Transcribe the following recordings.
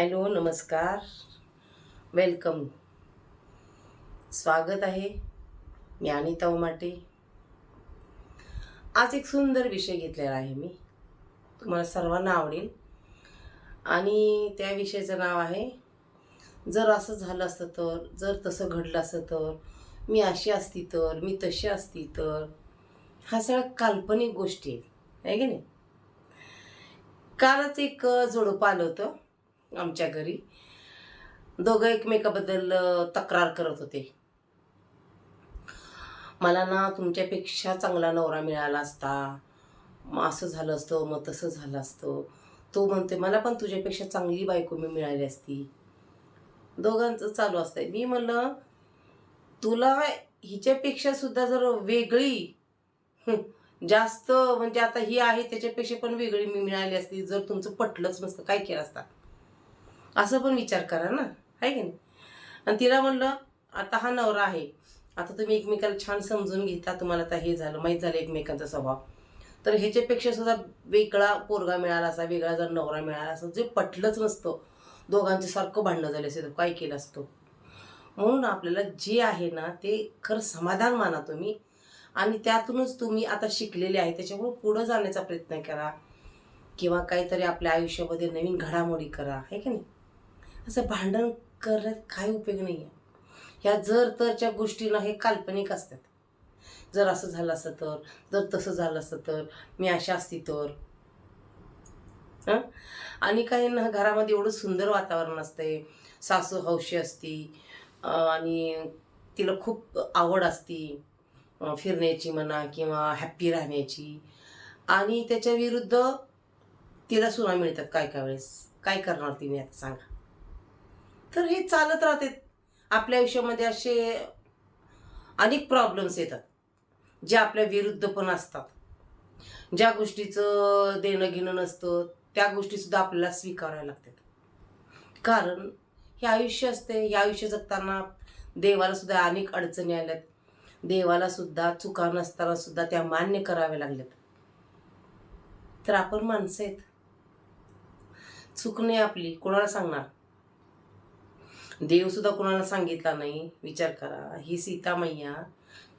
Hello नमस्कार. Welcome. स्वागत आहे मी अनिता उमाटे. आज एक सुंदर विषय घेतलेला आहे मी. तुम्हाला सर्वांना आवडेल. आणि त्या विषयाचं नाव आहे जर असं झालं असतं तर जर तसं घडलं असतं तर मी अशी असती तर मी तशी असती तर हा सगळ्या काल्पनिक गोष्टी आहेत. आहे की नाही? कालच एक जोडपं आलं होतं. आमच्या घरी. दोघं एकमेकाबद्दल तक्रार करत होते. मला ना तुमच्यापेक्षा चांगला नवरा मिळाला असता. मग असं झालं असतं मग तसं झालं असतं. तो म्हणते मला पण तुझ्यापेक्षा चांगली बायको मी मिळाली असती. दोघांचं चालू असतंय. मी म्हणलं तुला हिच्यापेक्षा सुद्धा जर वेगळी जास्त म्हणजे आता ही आहे त्याच्यापेक्षा पण वेगळी मी मिळाली असती जर तुमचं पटलंच नसतं काय केलं असतं? असं पण विचार करा ना. आहे की नाही? आणि तिला म्हणलं आता हा नवरा आहे. आता तुम्ही एकमेकाला छान समजून घेता. तुम्हाला आता हे झालं माहीत झालं एकमेकांचा स्वभाव. तर ह्याच्यापेक्षा सुद्धा वेगळा पोरगा मिळाला असा वेगळा जर नवरा मिळाला असं जे पटलंच नसतं. दोघांचं सारखं भांडणं झाले असेल तर काय केलं असतो? म्हणून आपल्याला जे आहे ना ते खरं समाधान माना तुम्ही. आणि त्यातूनच तुम्ही आता शिकलेले आहे. त्याच्यामुळे पुढं जाण्याचा प्रयत्न करा. किंवा काहीतरी आपल्या आयुष्यामध्ये नवीन घडामोडी करा. आहे की नाही? असं भांडण करण्यात काही उपयोग नाही आहे ह्या जर तरच्या गोष्टीला हे काल्पनिक असतात. जर असं झालं असतं तर जर तसं झालं असतं तर मी अशा असती तर. आणि काही ना घरामध्ये एवढं सुंदर वातावरण असते. सासू हौशी असती आणि तिला खूप आवड असती फिरण्याची म्हणा किंवा हॅप्पी राहण्याची. आणि त्याच्या विरुद्ध तिला सुना मिळतात काय काय वेळेस. काय करणार तिने आता सांगा. तर हे चालत राहते. आपल्या आयुष्यामध्ये असे अनेक प्रॉब्लेम्स येतात जे आपल्या विरुद्ध पण असतात. ज्या गोष्टीचं देणं घेणं नसतं त्या गोष्टीसुद्धा आपल्याला स्वीकारायला लागतात. कारण हे आयुष्य असते हे आयुष्य जगताना देवालासुद्धा अनेक अडचणी आल्यात. देवालासुद्धा चुका नसतानासुद्धा त्या मान्य कराव्या लागल्यात. तर आपण माणसं आहेत. चूक नाही आपली कोणाला सांगणार? देवसुद्धा कोणाला सांगितला नाही. विचार करा. ही सीता मैया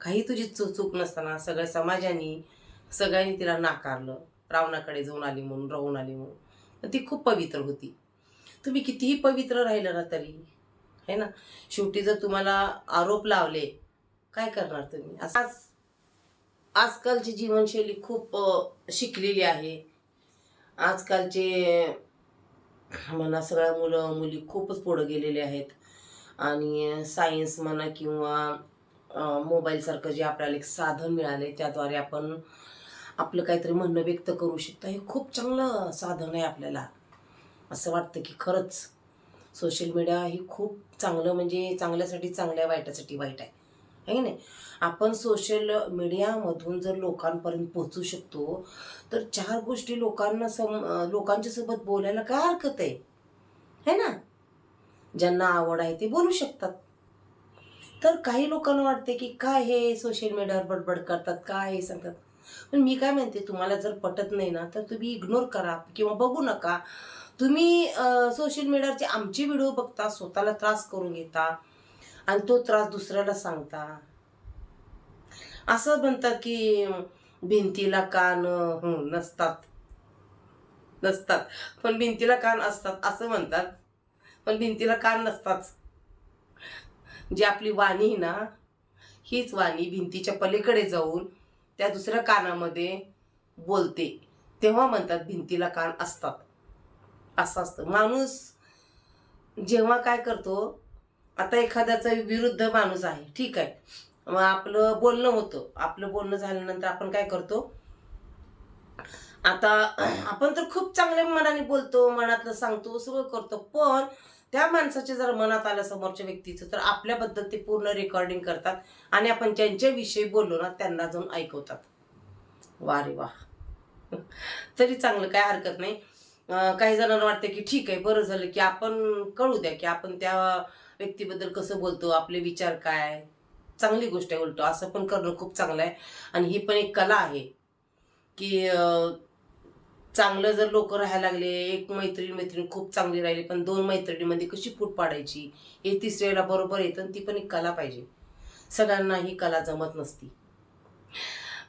काही तुझी चू चूक नसताना सगळ्या समाजाने सगळ्यांनी तिला नाकारलं. रावणाकडे जाऊन आली म्हणून राहून आली म्हणून. पण ती खूप पवित्र होती. तुम्ही कितीही पवित्र राहिलं ना तरी है ना? शेवटी जर तुम्हाला आरोप लावले काय करणार तुम्ही? आज आजकालची जीवनशैली खूप शिकलेली आहे. आजकालचे म्हणा सगळ्या मुलं मुली खूपच पुढं गेलेले आहेत. आणि सायन्स म्हणा किंवा मोबाईलसारखं जे आपल्याला एक साधन मिळाले त्याद्वारे आपण आपलं काहीतरी म्हणणं व्यक्त करू शकतो. हे खूप चांगलं साधन आहे आपल्याला. असं वाटतं की खरंच सोशल मीडिया ही खूप चांगलं म्हणजे चांगल्यासाठी चांगल्या वाईटासाठी वाईट आहे. आहे की नाही? आपण सोशल मीडियामधून जर लोकांपर्यंत पोहोचू शकतो तर चार गोष्टी लोकांना सम लोकांच्यासोबत लोकांच्या सोबत बोलायला काय हरकत आहे? है ना? ज्यांना आवड आहे ते बोलू शकतात. तर काही लोकांना वाटते की काय हे सोशल मीडियावर बडबड करतात काय हे सांगतात? पण मी काय म्हणते तुम्हाला जर पटत नाही ना तर तुम्ही इग्नोर करा किंवा बघू नका. तुम्ही सोशल मीडियावरचे आमचे व्हिडिओ बघता स्वतःला त्रास करून घेता. आणि तो त्रास दुसऱ्याला सांगता. असं म्हणतात की भिंतीला कान नसतात. नसतात. पण भिंतीला कान असतात असं म्हणतात. पण भिंतीला कान नसताच. जी आपली वाणी आहे ना हीच वाणी भिंतीच्या पलीकडे जाऊन त्या दुसऱ्या कानामध्ये बोलते. तेव्हा म्हणतात भिंतीला कान असतात. असं असतं. माणूस जेव्हा काय करतो आता एखाद्याचा विरुद्ध माणूस आहे. ठीक आहे. मग आपलं बोलणं होतं. आपलं बोलणं झाल्यानंतर आपण काय करतो? आता आपण तर खूप चांगल्या मनाने बोलतो मनातलं सांगतो सगळं करतो. पण त्या माणसाच्या जर मनात आलं समोरच्या व्यक्तीचं तर आपल्याबद्दल ते पूर्ण रेकॉर्डिंग करतात आणि आपण ज्यांच्याविषयी बोललो ना त्यांना जाऊन ऐकवतात. वा रे वा. तरी चांगलं काय हरकत नाही. काही जणांना वाटतं की ठीक आहे बरं झालं की आपण कळू द्या की आपण त्या व्यक्तीबद्दल कसं बोलतो आपले विचार काय? चांगली गोष्ट आहे उलटो. असं पण करणं खूप चांगलं आहे. आणि ही पण एक कला आहे की चांगलं जर लोक राहायला लागले एक मैत्रीण मैत्रीण खूप चांगली राहिली पण दोन मैत्रिणीमध्ये कशी फूट पाडायची? हे तिसऱ्याला बरोबर येतं आणि ती पण एक कला पाहिजे. सगळ्यांना ही कला जमत नसती.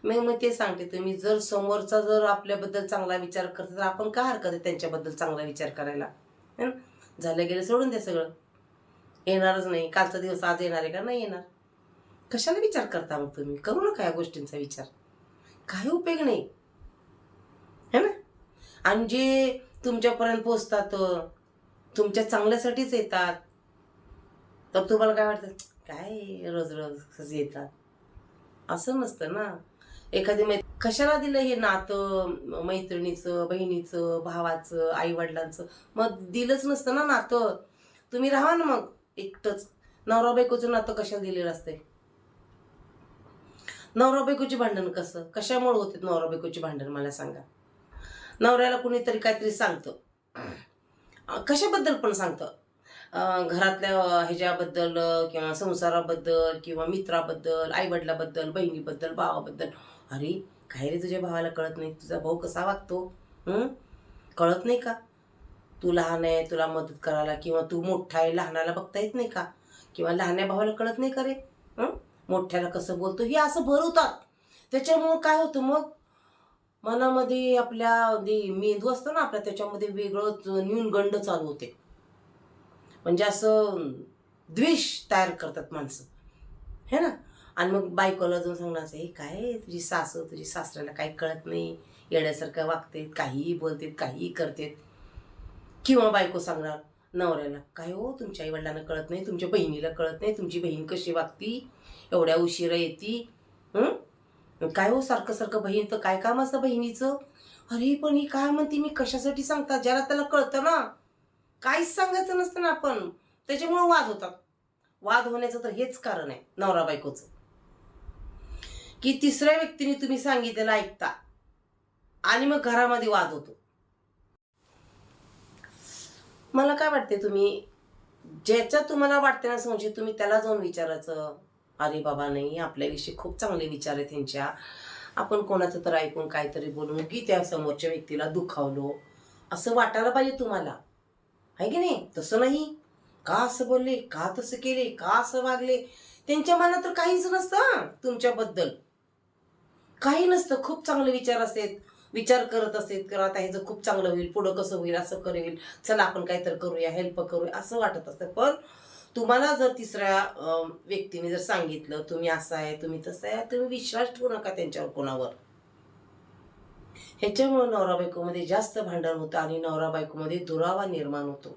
मी मग ते सांगते तुम्ही जर समोरचा जर आपल्याबद्दल चांगला विचार करता तर आपण काय हरकत आहे त्यांच्याबद्दल चांगला विचार करायला? है? ना झालं गेलं सोडून द्या सगळं. येणारच नाही. कालचा दिवस आज येणार आहे का? नाही येणार. कशाला विचार करता मग तुम्ही? करू नका या गोष्टींचा विचार. काही उपयोग नाही. है ना? आणि जे तुमच्यापर्यंत पोचतात तुमच्या चांगल्यासाठीच येतात. तर तुम्हाला काय वाटतं? काय रोज रोज कसं येतात? असं नसतं ना. एखादी मै कशाला दिलं हे नातं मैत्रिणीचं बहिणीचं भावाचं आईवडिलांचं? मग दिलंच नसतं ना नातं. तुम्ही राहा ना मग. एकटंच. नवरा बायकोचं नातं कशाला दिलेलं असते नवरा बायकोची भांडण कसं? कशामुळे होते नवरा बायकोची भांडण मला सांगा. नवऱ्याला कुणीतरी काहीतरी सांगतं. कशाबद्दल पण सांगतं? घरातल्या ह्याच्याबद्दल किंवा संसाराबद्दल किंवा मित्राबद्दल आईवडिलाबद्दल बहिणीबद्दल भावाबद्दल. अरे काय रे तुझ्या भावाला कळत नाही? तुझा भाऊ कसा वागतो? कळत नाही का? तू लहान आहे तुला मदत करायला किंवा तू मोठा आहे लहानाला बघता येत नाही का? किंवा लहान्या भावाला कळत नाही का रे? मोठ्याला कसं बोलतो? हे असं भरवतात त्याच्यामुळं काय होतं मग? मनामध्ये आपल्या मेंदू असतो ना आपल्या त्याच्यामध्ये वेगळंच न्यूनगंड चालू होते. म्हणजे असं द्वेष तयार करतात माणसं. है ना? आणि मग बायकोला जाऊन सांगणार हे काय? तुझी सासू तुझी सासऱ्याला काही कळत नाही? येण्यासारखं वागतेत काहीही बोलतेत काहीही करतेत. किंवा बायको सांगणार नवऱ्याला काय हो तुमच्या आईवडिलांना कळत नाही तुमच्या बहिणीला कळत नाही तुमची बहीण कशी वागती एवढ्या उशिरा येते काय हो सारखं सारखं बहीण तर काय काम असतं बहिणीचं? अरे पण ही काय म्हणते मी कशासाठी सांगतात? ज्याला त्याला कळतं ना. काहीच सांगायचं नसतं ना आपण. त्याच्यामुळं वाद होतात. वाद होण्याचं तर हेच कारण आहे नवरा बायकोचं. की तिसऱ्या व्यक्तीने तुम्ही सांगितलेलं ऐकता आणि मग घरामध्ये वाद होतो. मला काय वाटते तुम्ही ज्याच्या तुम्हाला वाटते ना संशय तुम्ही त्याला जाऊन विचारायचं अरे बाबा नाही आपल्याविषयी खूप चांगले विचार आहेत त्यांच्या आपण कोणाचं तर ऐकून काहीतरी बोलून की त्या समोरच्या व्यक्तीला दुखावलो. असं वाटायला पाहिजे तुम्हाला. आहे की नाही? तसं नाही. का असं बोलले? का तसं केले? का असं वागले? त्यांच्या मनात तर काहीच नसतं तुमच्याबद्दल. काही नसतं. खूप चांगले विचार असतात विचार करत असेल तर आता ह्याचं खूप चांगलं होईल पुढं कसं होईल असं करेल चला आपण काहीतरी करूया हेल्प करूया असं वाटत असतं. पण तुम्हाला जर तिसऱ्या व्यक्तीने जर सांगितलं तुम्ही असं आहे तुम्ही तसं आहे तुम्ही विश्वास ठेवू नका त्यांच्यावर कोणावर. ह्याच्यामुळं नवरा बायकोमध्ये जास्त भांडण होतं आणि नवरा बायकोमध्ये दुरावा निर्माण होतो.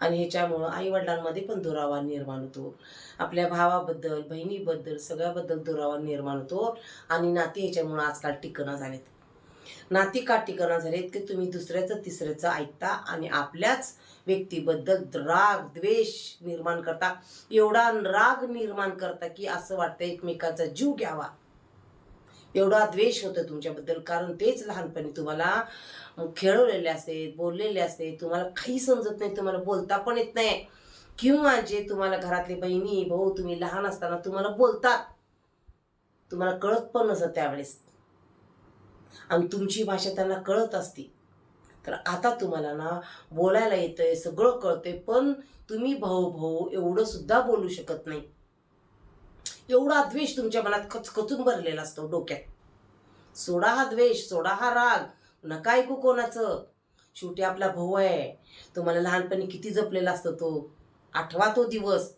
आणि ह्याच्यामुळं आई वडिलांमध्ये पण दुरावा निर्माण होतो. आपल्या भावाबद्दल बहिणीबद्दल सगळ्याबद्दल दुरावा निर्माण होतो. आणि नाती ह्याच्यामुळं आजकाल टिकणं झालेत. नाती का झालेत की तुम्ही दुसऱ्याचं तिसऱ्याचं ऐकता आणि आपल्याच व्यक्तीबद्दल राग द्वेष निर्माण करता. एवढा राग निर्माण करता की असं वाटतं एकमेकांचा जीव घ्यावा. एवढा द्वेष होतो तुमच्याबद्दल. कारण तेच लहानपणी तुम्हाला खेळवलेले असते बोललेले असते. तुम्हाला काही समजत नाही तुम्हाला बोलता पण येत नाही. किंवा जे तुम्हाला घरातले बहिणी भाऊ तुम्ही लहान असताना तुम्हाला बोलतात. तुम्हाला कळत पण नसतं त्यावेळेस. आणि तुमची भाषा त्यांना कळत असती. तर आता तुम्हाला ना बोलायला येतंय सगळं कळतंय पण तुम्ही भाऊ भाऊ एवढं सुद्धा बोलू शकत नाही. एवढा द्वेष तुमच्या मनात खचखचून भरलेला असतो डोक्यात. सोडा हा द्वेष सोडा हा राग नका ऐकू कोणाचं. शेवटी आपला भाऊ आहे. तुम्हाला लहानपणी किती जपलेला असतो तो. आठवा तो दिवस.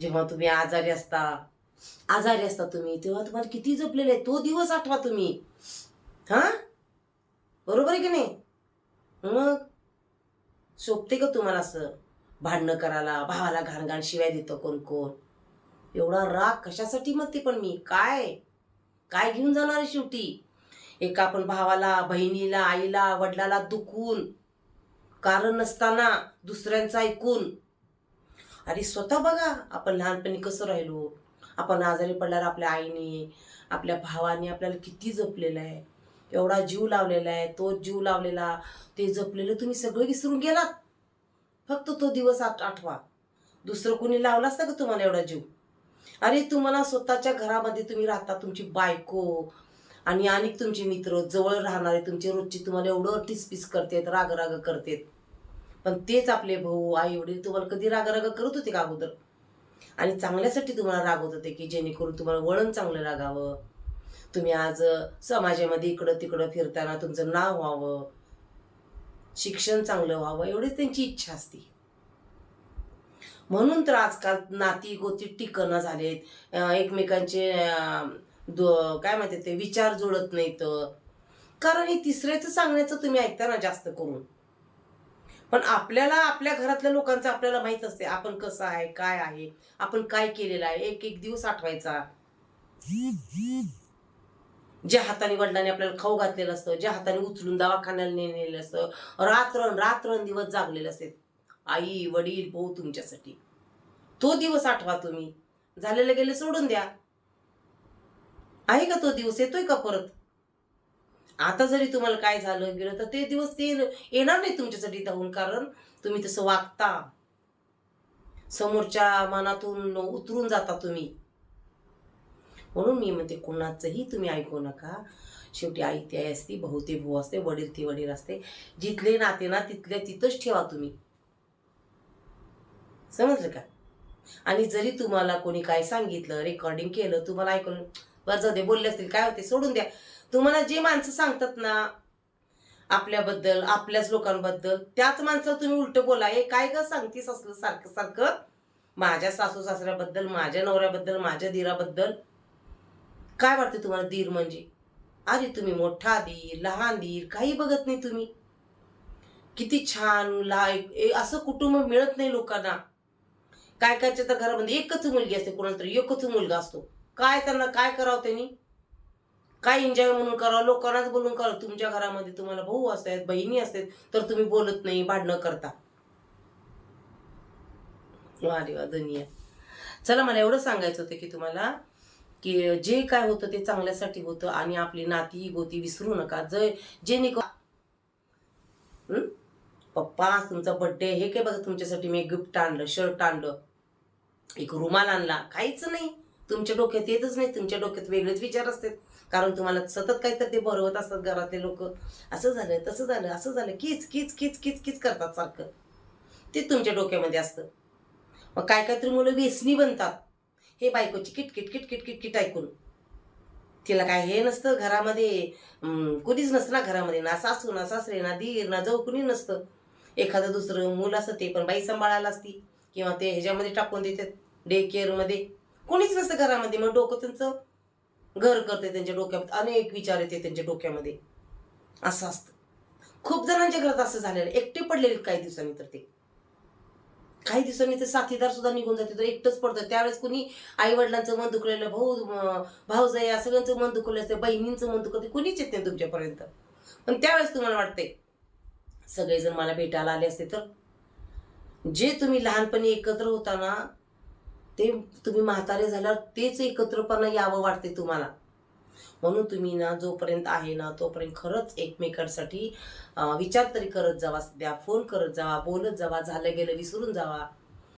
जेव्हा तुम्ही आजारी असता. आजारी असता तुम्ही तेव्हा तुम्हाला किती जपलेला आहे? तो दिवस आठवा तुम्ही. हा? बरोबर आहे की नाही? मग? सोपते का तुम्हाला असं? भांडणं करायला भावाला घाणघाण शिवाय देतो कोण कोण? एवढा राग कशासाठी म्हणते पण मी? काय? काय घेऊन जाणार आहे शेवटी? एका आपण भावाला बहिणीला आईला वडिलाला दुखून कारण नसताना दुसऱ्यांचं ऐकून. अरे स्वतः बघा आपण लहानपणी कसं राहिलो? आपण आजारी पडल्यावर आपल्या आईने आपल्या भावाने आपल्याला किती जपलेलं आहे? एवढा जीव लावलेला आहे तो जीव लावलेला ते जपलेलं तुम्ही सगळं विसरून गेलात. फक्त तो दिवस आठ आठवा. दुसरं कोणी लावला असतं का तुम्हाला एवढा जीव? अरे तुम्हाला स्वतःच्या घरामध्ये तुम्ही राहता तुमची बायको आणि अनेक तुमचे मित्र जवळ राहणारे तुमचे रोजचे तुम्हाला एवढं टिसपिस करतात राग राग करतात. पण तेच आपले भाऊ आई वडील तुम्हाला कधी राग राग करत होते का अगोदर? आणि चांगल्यासाठी तुम्हाला रागवत होते की जेणेकरून तुम्हाला वळण चांगलं लागावं? तुम्ही आज समाजामध्ये इकडं तिकडं फिरताना तुमचं नाव व्हावं शिक्षण चांगलं व्हावं एवढीच त्यांची इच्छा असते. म्हणून तर आजकाल नाती गोती टिकणं झालेत. एकमेकांचे काय म्हणते ते विचार जुळत नाहीत. कारण हे तिसऱ्याचं सांगण्याचं तुम्ही ऐकता ना जास्त करून. पण आपल्याला आपल्या घरातल्या लोकांचं आपल्याला माहीत असते आपण कसं आहे काय आहे आपण काय केलेलं आहे एक एक दिवस आठवायचा. ज्या हाताने वडिलांनी आपल्याला खाऊ घातलेलं असतं ज्या हाताने उचलून दवाखान्याला नेलेलं असतं रात्र रात्र दिवस जागलेलं असते आई वडील भाऊ तुमच्यासाठी. तो दिवस आठवा तुम्ही. झालेलं गेले सोडून द्या. आहे का तो दिवस? येतोय का परत? आता जरी तुम्हाला काय झालं गेलं तर ते दिवस ते येणार नाही तुमच्यासाठी धावून कारण तुम्ही तसं वागता. समोरच्या मनातून उतरून जाता तुम्ही. म्हणून मी म्हणते कोणाचंही तुम्ही ऐकू नका. शेवटी आई ती आई असते भाऊ ते भाऊ असते वडील ती वडील असते. जिथले नाते ना तिथल्या तिथंच ठेवा तुम्ही. समजलं का? आणि जरी तुम्हाला कोणी काय सांगितलं रेकॉर्डिंग केलं तुम्हाला ऐकून बरं जाऊ दे बोलले असतील काय होते सोडून द्या. तुम्हाला जे माणसं सांगतात ना आपल्याबद्दल आपल्याच लोकांबद्दल त्याच माणसाला तुम्ही उलट बोला. हे काय ग सांगतीस असलं सारखं सारखं? माझ्या सासू सासऱ्याबद्दल माझ्या नवऱ्याबद्दल माझ्या दिराबद्दल काय वाटते तुम्हाला दीर म्हणजे? अरे तुम्ही मोठा दीर लहान दीर काही बघत नाही तुम्ही? किती छान ला ए- असं कुटुंब मिळत नाही लोकांना. काय कायच्या तर घरामध्ये एकच मुलगी असते कोणाला तरी एकच मुलगा असतो. काय त्यांना काय करावं त्यांनी? काय एन्जॉय म्हणून करावं? लोकांनाच बोलून करावं. तुमच्या घरामध्ये तुम्हाला भाऊ असतात बहिणी असतात तर तुम्ही बोलत नाही भांडणं करता. अरे वा दुनिया. चला मला एवढं सांगायचं होतं की तुम्हाला की जे काय होतं ते चांगल्यासाठी होतं आणि आपली नाती गोती विसरू नका. जे जे पप्पा तुमचा बड्डे हे काय बघा तुमच्यासाठी मी गिफ्ट आणलं शर्ट आणलं. एक रुमाल आणला. काहीच नाही. तुमच्या डोक्यात येतच नाही. तुमच्या डोक्यात वेगळेच विचार असतात. कारण तुम्हाला सतत काहीतरी ते बरवत असतात घरातले लोक. असं झालं तसं झालं असं झालं. किच कीच कीच कीच कीच करतात सारखं. ते तुमच्या डोक्यामध्ये असतं. मग काय काहीतरी मुलं व्यसनी बनतात. हे बायकोची किटकिट किटकिट किटकिट ऐकून. तिला काय हे नसतं घरामध्ये कुणीच नसतं ना घरामध्ये. ना सासू ना सासरे ना दीर ना जाऊ कुणी नसतं. एखादं दुसरं मूल असतं ते पण बाई सांभाळायला असती किंवा ते ह्याच्यामध्ये टाकून देतात डे केअरमध्ये कोणीच नसतं घरामध्ये. मग डोकं त्यांचं घर करते त्यांच्या डोक्यात अनेक विचार येते त्यांच्या डोक्यामध्ये. असं असतं. खूप जणांच्या घरात असं झालेलं एकटे पडलेले काही दिवसांनी तर ते. काही दिवसांनी ते साथीदार सुद्धा निघून जाते तर एकटंच पडतं त्यावेळेस कुणी आई वडिलांचं मन दुखलेलं भाऊ भाऊज या सगळ्यांचं मन दुखलं असतं बहिणींचं मन दुखलं कुणीच येत नाही तुमच्यापर्यंत. पण त्यावेळेस तुम्हाला वाटते सगळेजण मला भेटायला आले असते तर जे तुम्ही लहानपणी एकत्र होता ना ते तुम्ही म्हातारे झाल्यावर तेच एकत्रपणा यावं वाटते तुम्हाला. म्हणून तुम्ही ना जोपर्यंत आहे ना तोपर्यंत खरंच एकमेकांसाठी विचार तरी करत जावा द्या फोन करत जावा बोलत जावा झालं गेलं विसरून जावा.